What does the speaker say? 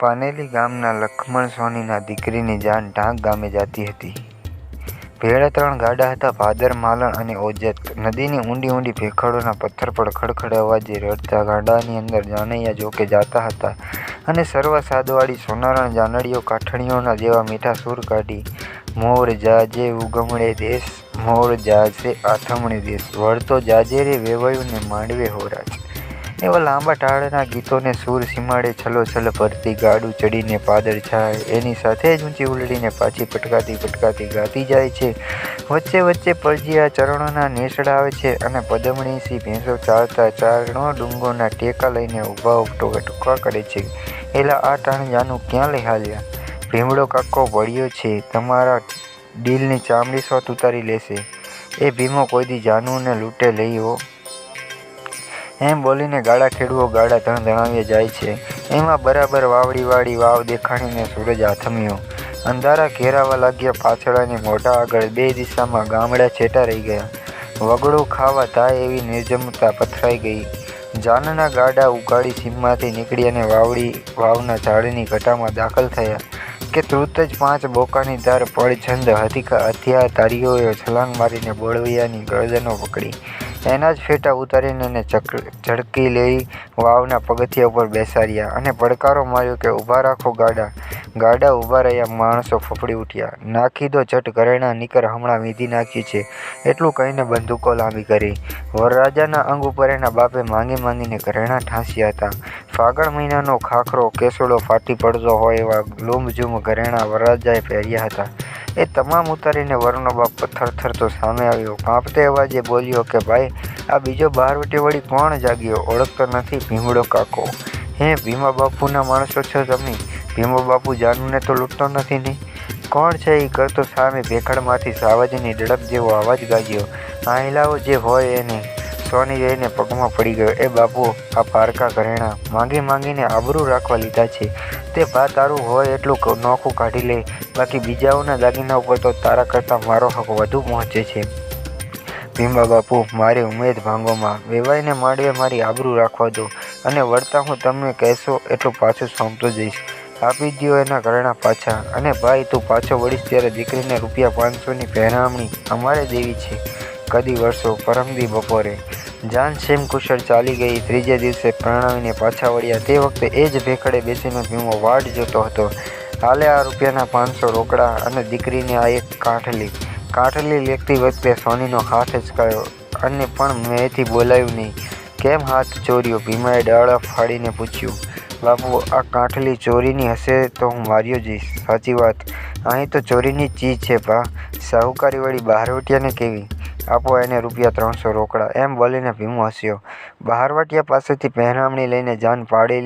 પાનેલી ગામના લખમણ સોનીના દીકરીની જાન ઢાંક ગામે જાતી હતી. ભેળા ત્રણ ગાડા હતા ભાદર, માલણ અને ઓજત. નદીની ઊંડી ઊંડી ભેખડોના પથ્થર પર ખડ-ખડ અવાજે રડતા ગાડાની અંદર જાનૈયા જોકે જાતા હતા અને સર્વા સાદવાળી સોનારણ જાનડીઓ કાઠણીઓના જેવા મીઠા સૂર કાઢી: મોર જાજે ઉગમણે દેશ, મોર જાજે આથમણે દેશ, વળતો જાજે રે વેવાયું ને માંડવે હો રાજ. એવા લાંબા ટાળના ગીતોને સૂર સીમાડે છલોછલ ભરતી ગાડું ચડીને પાદર છાય એની સાથે જ ઊંચી ઉલડીને પાછી પટકાતી પટકાતી ગાતી જાય છે. વચ્ચે વચ્ચે પરજીયા ચરણોના નેસડા આવે છે અને પદમણીસી ભેંસો ચાલતા ચારણો ડુંગોના ટેકા લઈને ઊભા ટૂંકા કરે છે: એલા આ ટાણ જાનું ક્યાં લઈ હાલ્યા? ભીમડો કાકો વળ્યો છે તમારા ડીલની ચામડી સોત ઉતારી લેશે. એ ભીમો કોઈ દી જાનુને લૂંટે લઈ હો. એમ બોલીને ગાળા ખેડવો ગાળા ગાડાં ધણધણાવ્યા જાય છે. એમાં બરાબર વાવડીવાળી વાવ દેખાણીને સૂરજ આથમ્યો. અંધારા ઘેરાવા લાગ્યા પાછળ અને મોઢા આગળ બે દિશામાં ગામડા છેટા રહી ગયા વગડું ખાવા થાય એવી નિર્જમતા પથરાઈ ગઈ. જાનના ગાડા ઉગાડી સીમમાંથી નીકળી અને વાવડી વાવના ઝાડની ઘટામાં દાખલ થયા કે તૃત જ પાંચ બોકાની ધાર પડછંદ હથિયારધારીઓએ છલાંગ મારીને બળવૈયાની ગરદનો પકડી, એના જ ફેટા ઉતારીને એને ઝડકી લઈ વાવના પગથિયા ઉપર બેસાડ્યા અને પડકારો માર્યો કે ઊભા રાખો ગાડાં. ગાડાં ઊભા રહ્યા, માણસો ફફડી ઉઠ્યા: નાખી દો ઝટ, ઘરેણાં નીકર હમણાં વીંધી નાખી છે. એટલું કહીને બંદૂકો લાંબી કરી. વરરાજાના અંગ ઉપર એના બાપે માંગી માંગીને ઘરેણાં ઠાંસ્યા હતા ફાગણ મહિનાનો ખાખરો, કેસૂડો ફાટી પડતો હોય એવા લૂમઝૂમ ઘરેણાં વરરાજાએ પહેર્યા હતા એ તમામ ઉતારીને વરનો બાપ થરથરતો સામે આવ્યો. કાંપતે અવાજે બોલ્યો કે, ભાઈ, આ બીજો બહારવટી વળી કોણ જાગ્યો? ઓળખતો નથી? ભીમડો કાકો! હેં ભીમાબાપુના માણસો છો તમે? ભીમાબાપુ જાનુને તો લૂંટતો નથી ને? કોણ છે એ કરતો સામે ભેખડમાંથી સાવજની ડડપ જેવો અવાજ ગાગ્યો: આહિલાઓ જે હોય એને. સોની જઈને પગમાં પડી ગયો: એ બાપુ આ પારકા ઘરેણાં માંગી માંગીને આબરૂ રાખવા લીધા છે. તે ભા તારું હોય એટલું નોખું કાઢી લે, બાકી બીજાઓના દાગીના ઉપર તો તારા કરતાં મારો હક વધુ પહોંચે છે. ભીમાબાપુ મારી ઉમેદ ભાંગોમાં. વેવાઈને માંડવે મારી આબરૂ રાખવા દો અને વળતા હું તમે કહેશો એટલું પાછું સોંપતો જઈશ. આપી દ્યો એના ઘરેણા પાછા અને ભાઈ તું પાછો વળીશ ત્યારે દીકરીને રૂપિયા પાંચસોની પહેરામણી અમારે દેવી છે. કદી વર્ષો પરમદી બપોરે. જાન સેમ કુશળ ચાલી ગઈ. ત્રીજે દિવસે પરણાવીને પાછા વળ્યા તે વખતે એ જ ભેખડે બેસીને ભીમો વાટ જોતો હતો: હાલે આ રૂપિયાના પાંચસો રોકડા અને દીકરીને આ એક કાંઠલી. કાંઠલી લેખતી વખતે સોનીનો હાથ જ કયો અને પણ મેંથી બોલાયું નહીં કેમ હાથ ચોર્યો? ભીમાએ ડાળા ફાડીને પૂછ્યું: બાપુ આ કાંઠલી ચોરીની હશે તો હું માર્યો જઈશ. સાચી વાત. અહીં તો ચોરીની ચીજ છે, ભા. શાહુકારી વળી બહારવટિયાને કેવી? આપો એને રૂપિયા ત્રણસો રોકડા. એમ બોલીને ભીમો હસ્યો. બહારવટિયા પાસેથી પહેરામણી લઈને જાન પાડેલી